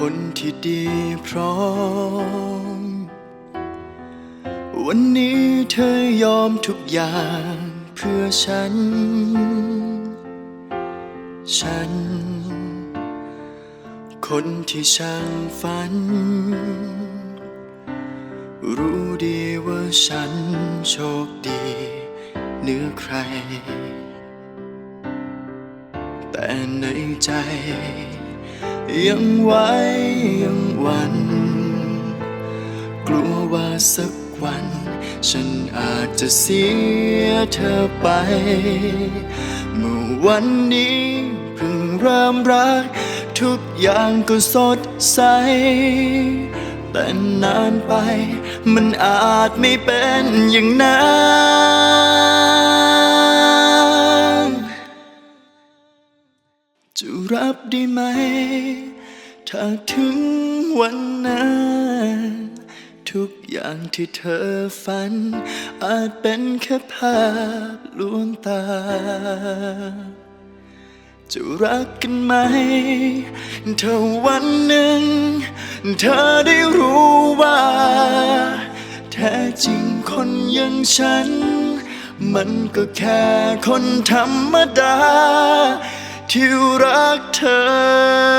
คนที่ดีพร้อม วันนี้เธอยอมทุกอย่างเพื่อฉัน ฉัน คนที่ช่างฝัน รู้ดีว่าฉันโชคดีเหนือใคร แต่ในใจ ยังไหวยังหวัน กลัวว่าสักวัน ฉันอาจจะเสียเธอไป เมื่อวันนี้เพิ่งเริ่มรัก ทุกอย่างก็สดใส แต่นานไป มันอาจไม่เป็นอย่างนั้น จะรับได้ไหม ถ้าถึงวันนั้น ทุกอย่างที่เธอฝัน อาจเป็นแค่ภาพลวงตา จะรักกันไหม ถ้าวันหนึ่ง เธอได้รู้ว่า แท้จริงคนอย่างฉัน มันก็แค่คนธรรมดา you rocked her.